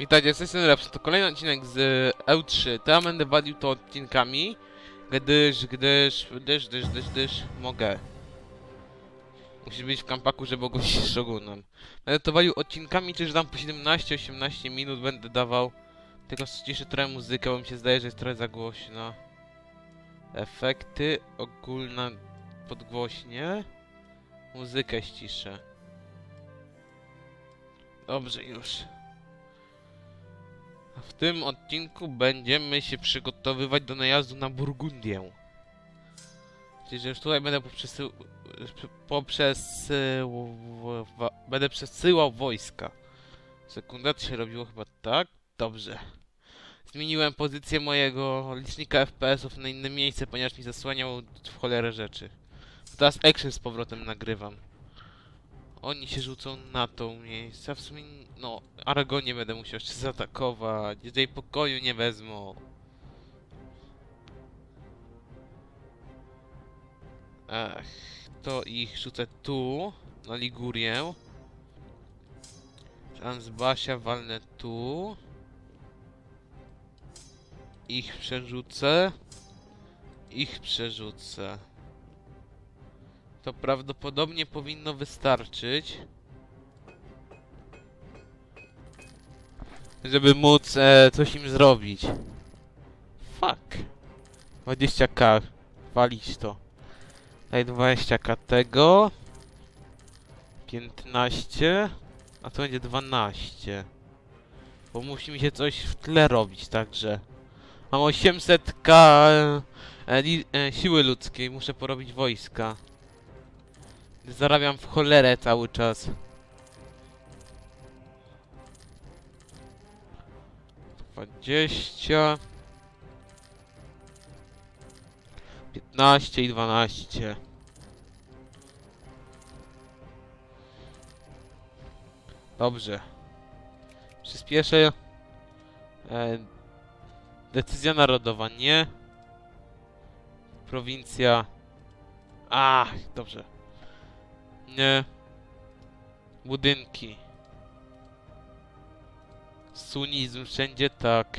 Witajcie, z tej Lepszy. To kolejny odcinek z EU3. Teraz będę walił to odcinkami, gdyż, gdyż, gdyż, gdyż, gdyż, gdyż mogę. Musi być w kampaku, żeby ogłosić Shogunem. Będę to walił odcinkami, czyż dam po 17-18 minut będę dawał. Tylko ściszę trochę muzykę, bo mi się zdaje, że jest trochę za głośno. Efekty, ogólna podgłośnie. Muzykę ściszę. Dobrze, już. W tym odcinku będziemy się przygotowywać do najazdu na Burgundię. Czyli, że już tutaj będę poprzesył... poprzesył... będę przesyłał wojska. Sekunda, to się robiło chyba tak? Dobrze. Zmieniłem pozycję mojego licznika FPS-ów na inne miejsce, ponieważ mi zasłaniał w cholerę rzeczy. Teraz action z powrotem nagrywam. Oni się rzucą na tą miejsce, w sumie, no, Aragonie będę musiał jeszcze zaatakować, tutaj pokoju nie wezmą. Ech, to ich rzucę tu, na Ligurię. Transbasia walnę tu. Ich przerzucę. Ich przerzucę. To prawdopodobnie powinno wystarczyć. Żeby móc e, coś im zrobić. Fuck. 20k. Walić to. Daj 20k tego. 15. A to będzie 12. Bo musi mi się coś w tle robić, także. Mam 800k e, e, siły ludzkiej. Muszę porobić wojska. Zarabiam w cholerę cały czas. Dwadzieścia. Piętnaście i dwanaście. Dobrze. Przyspieszę. E, decyzja narodowa, nie. Prowincja. A, dobrze. Nie. Budynki. Sunizm wszędzie tak.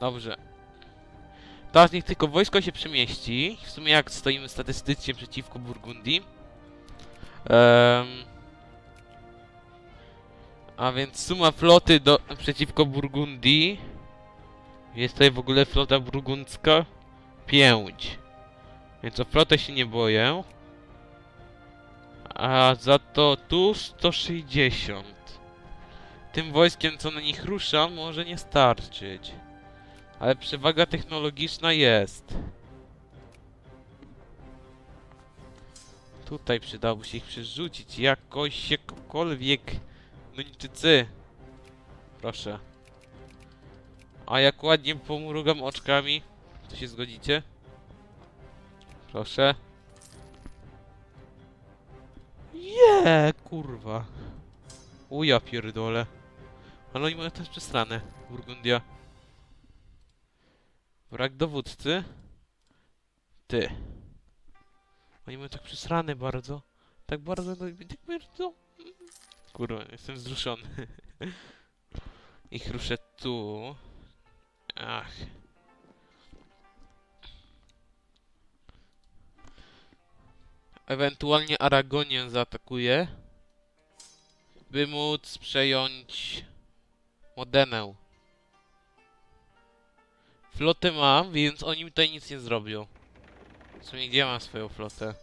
Dobrze. Teraz niech tylko wojsko się przemieści. W sumie jak stoimy statystycznie przeciwko Burgundii. Em, a więc suma floty do, przeciwko Burgundii. Jest tutaj w ogóle flota burgundzka. 5. Więc o flotę się nie boję. A za to tu 160. Tym wojskiem, co na nich rusza, może nie starczyć. Ale przewaga technologiczna jest. Tutaj przydałoby się ich przerzucić jakoś, jakkolwiek. Nuńczycy. Proszę. A jak ładnie pomrugam oczkami, to się zgodzicie? Proszę. Je, kurwa. Uja pierdolę. Ale oni mają też przestranę. Burgundia. Brak dowódcy. Ty. Oni mają tak przesrane bardzo. Tak bardzo, no, tak bardzo. Kurwa, jestem wzruszony. Ich ruszę tu. Ach. Ewentualnie Aragonię zaatakuje. By móc przejąć Modenę. Flotę mam, więc oni mi tutaj nic nie zrobią. W sumie gdzie mam swoją flotę?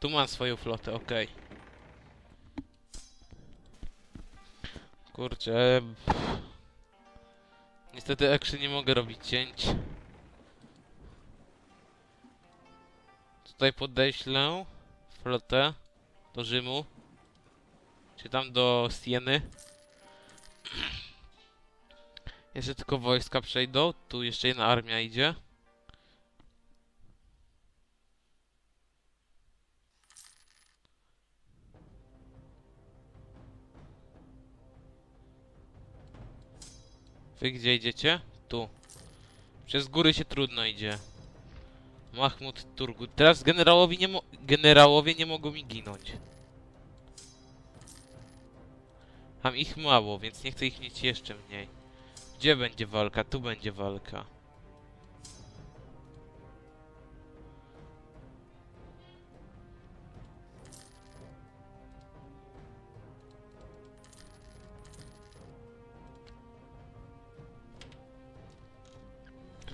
Tu mam swoją flotę, okej. Kurczę. pff. Niestety action nie mogę robić cięć. Tutaj podeślę flotę do Rzymu. Czy tam do Sieny. Jeszcze tylko wojska przejdą. Tu jeszcze jedna armia idzie. Wy gdzie idziecie? Tu. Przez góry się trudno idzie. Mahmud Turgut. Teraz generałowi nie generałowie nie mogą mi ginąć. Mam ich mało, więc nie chcę ich mieć jeszcze mniej. Gdzie będzie walka? Tu będzie walka.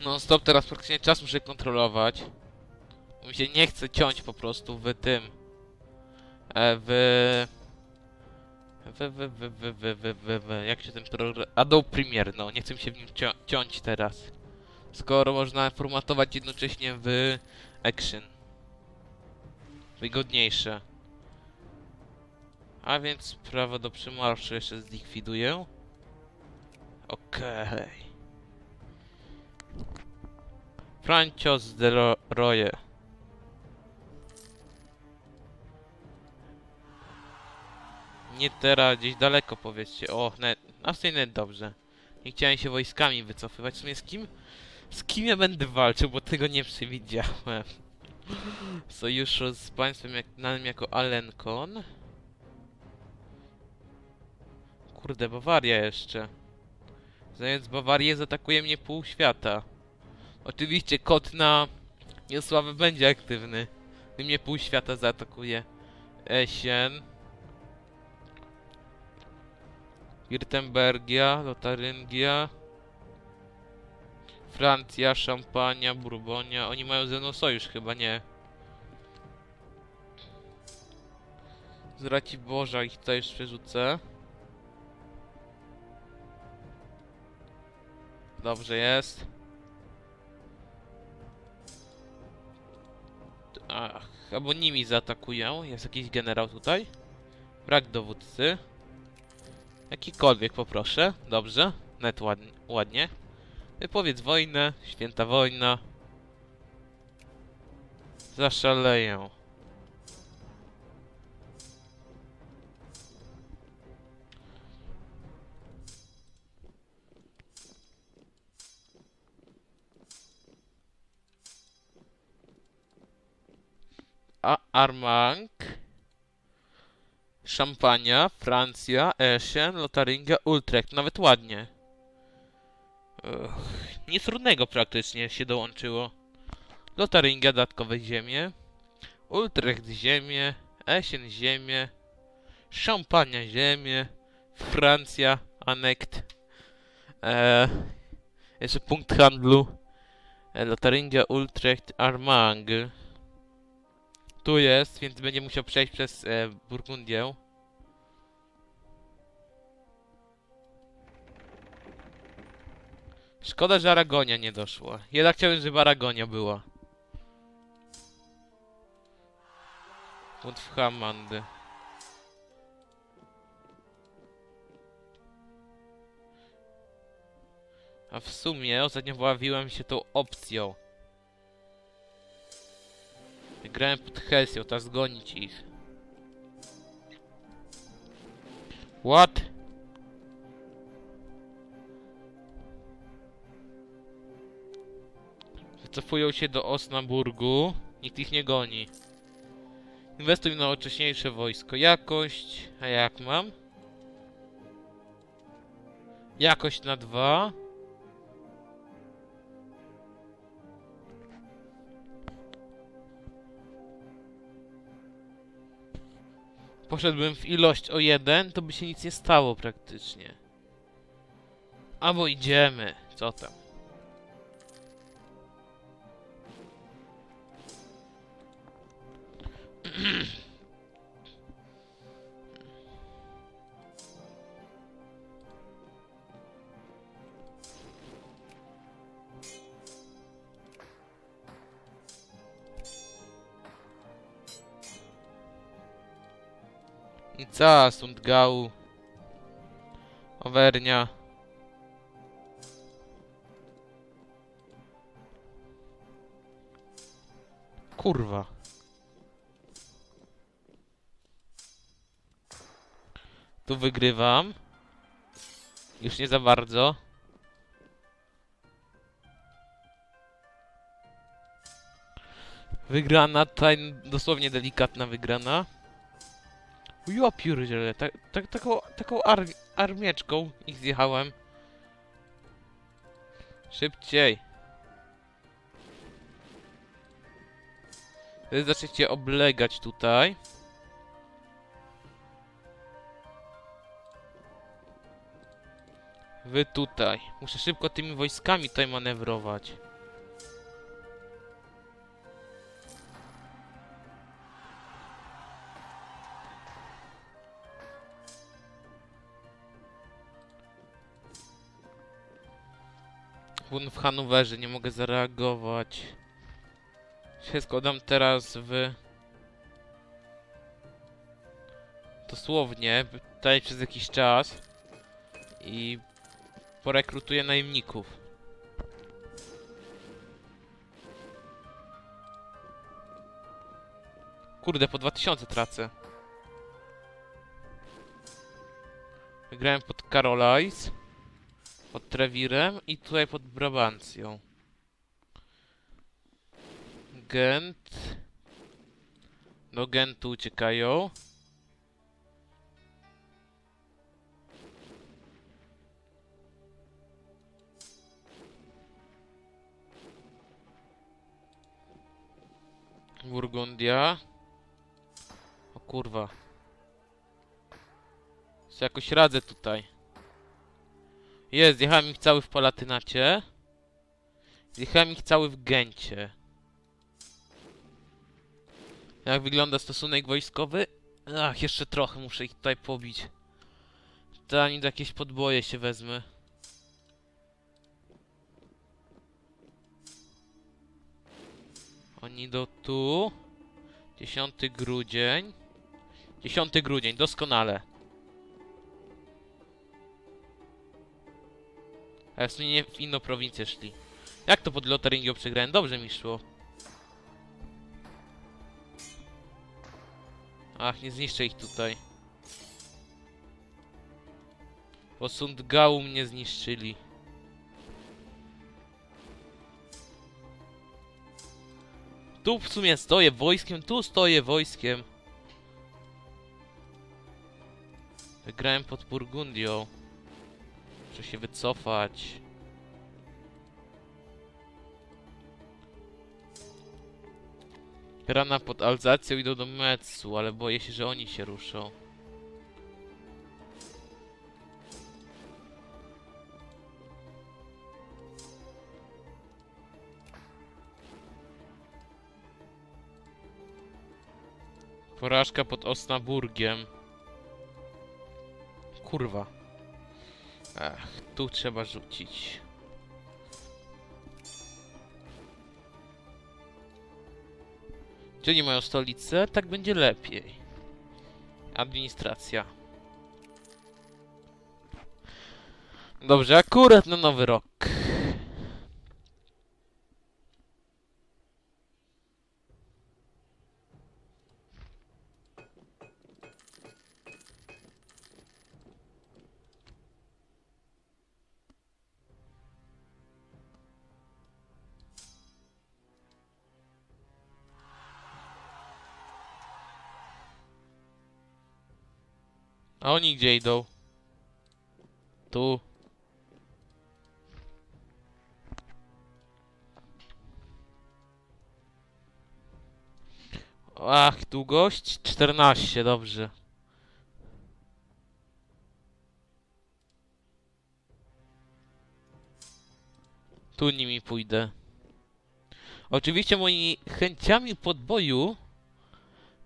No stop, teraz praktycznie czas muszę kontrolować. Bo Mi się nie chce ciąć po prostu w tym. E, w... W, w, w, w, w, w, w, w, jak się ten program... Adobe Premiere, no, nie chcę się w nim cio ciąć teraz. Skoro można formatować jednocześnie w Action. Wygodniejsze. A więc prawo do przemarszu jeszcze zlikwiduję. Okej. Francios de Ro- Roye. Nie teraz, gdzieś daleko powiedzcie. O, net, a w sumie net dobrze. Nie chciałem się wojskami wycofywać. W sumie z kim? Z kim ja będę walczył, bo tego nie przewidziałem. Sojuszu z państwem jak, znanym jako Alenkon. Kurde, Bawaria jeszcze. Zając Bawarię zaatakuje mnie pół świata. Oczywiście kot na Miosławę będzie aktywny. Gdy mnie pół świata zaatakuje. Esien. Wirtembergia, Lotaryngia. Francja, Szampania, Bourbonia. Oni mają ze mną sojusz chyba, nie. Z Raciborza ich tutaj już przerzucę. Dobrze jest. Ach, albo nimi zaatakują. Jest jakiś generał tutaj? Brak dowódcy. Jakikolwiek poproszę. Dobrze. Net ładnie. ładnie. Wypowiedz wojnę. Święta wojna. Zaszaleję. Armagh, Szampania, Francja, Eschen, Lotaringia, Utrecht. Nawet ładnie. Ugh, nic trudnego praktycznie się dołączyło. Lotaringia, dodatkowe ziemie. Utrecht, ziemię. Eschen, ziemię. Szampania, ziemię. Francja, anekt. Eee, jeszcze punkt handlu. E, Lotaringia, Utrecht, Armagh. Tu jest, więc będzie musiał przejść przez e, Burgundię. Szkoda, że Aragonia nie doszła. Jednak chciałbym, żeby Aragonia była. Błąd w Hamandy. A w sumie ostatnio bawiłem się tą opcją. Grałem pod Hesją, teraz zgonić ich. What? Wycofują się do Osnaburgu. Nikt ich nie goni. Inwestuj w nowocześniejsze wojsko. Jakość... A jak mam? Jakość na dwa. Poszedłbym w ilość o jeden, to by się nic nie stało praktycznie. Albo idziemy. Co tam? I co, Sundgau? Owernia. Kurwa. Tu wygrywam. Już nie za bardzo. Wygrana, tutaj dosłownie delikatna wygrana. Ja pierdzielę, tak, tak, taką, taką ar armieczką ich zjechałem. Szybciej. Wy zaczniecie oblegać tutaj. Wy tutaj. Muszę szybko tymi wojskami tutaj manewrować. Bun w Hanowerze, nie mogę zareagować. Się składam teraz w... Dosłownie, tutaj przez jakiś czas. I porekrutuję najemników. Kurde, po 2000 tracę. Wygrałem pod Carolice, pod Trewirem i tutaj pod Brabancją. Gent. Do Gentu uciekają. Burgundia. O kurwa. Co jakoś radzę tutaj. Jest, zjechałem ich cały w Palatynacie. Zjechałem ich cały w Gencie. Jak wygląda stosunek wojskowy? Ach, jeszcze trochę muszę ich tutaj pobić. Zanim do jakieś podboje się wezmę. Oni idą tu. 10 grudzień. 10 grudzień, doskonale. A w sumie nie w inną prowincję szli. Jak to pod Lotaringią przegrałem? Dobrze mi szło. Ach, nie zniszczę ich tutaj. Bo Sundgału mnie zniszczyli. Tu w sumie stoję wojskiem, tu stoję wojskiem. Wygrałem pod Burgundią. Muszę się wycofać. Rana pod Alzacją idą do Metsu, ale boję się, że oni się ruszą. Porażka pod Osnaburgiem. Kurwa. Ach, tu trzeba rzucić. Gdzie nie mają stolicę, tak będzie lepiej. Administracja. Dobrze, akurat na nowy rok. A oni gdzie idą? Tu. Ach, długość 14, dobrze. Tu nimi pójdę. Oczywiście moimi chęciami podboju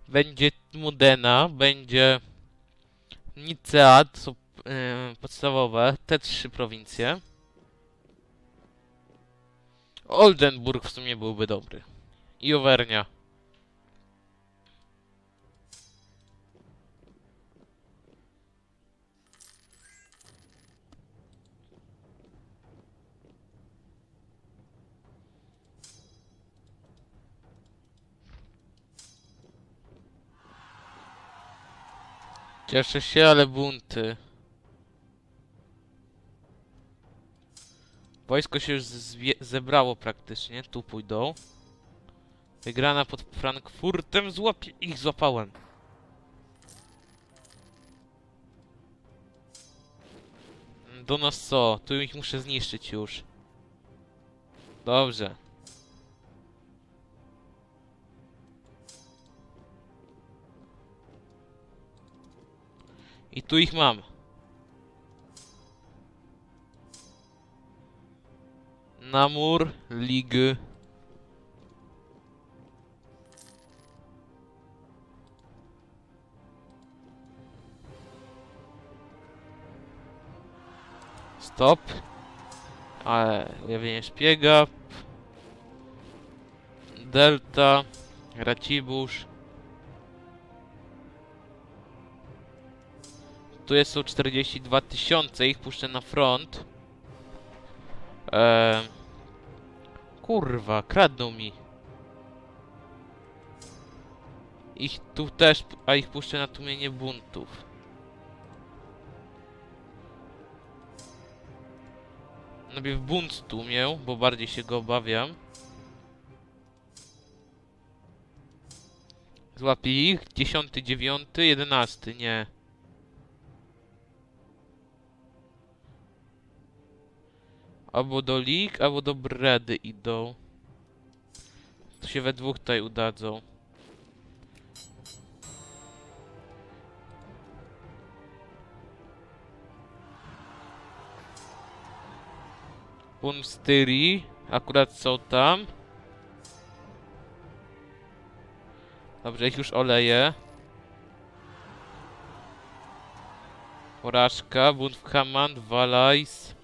będzie Modena, będzie Nicea, są e, podstawowe, te trzy prowincje. Oldenburg w sumie byłby dobry. I Auvernia. Cieszę się, ale bunty. Wojsko się już zebrało praktycznie, tu pójdą. Wygrana pod Frankfurtem. Złapie ich, złapałem. Do nas co? Tu ich muszę zniszczyć już. Dobrze. I tu ich mam. Namur, Lig. Stop. Ale ujawnienie szpiega. Delta. Racibusz. Tu jest są 42 tysiące, ich puszczę na front. Eee, kurwa, kradną mi. Ich tu też, a ich puszczę na tłumienie buntów. Najpierw bunt tłumię, bo bardziej się go obawiam. Złapię ich. 10, 9, 11, nie. Albo do Lig, albo do Bredy idą. To się we dwóch tutaj udadzą. Punstyri akurat są tam. Dobrze, ich już oleję. Porażka, Hammond, Valais.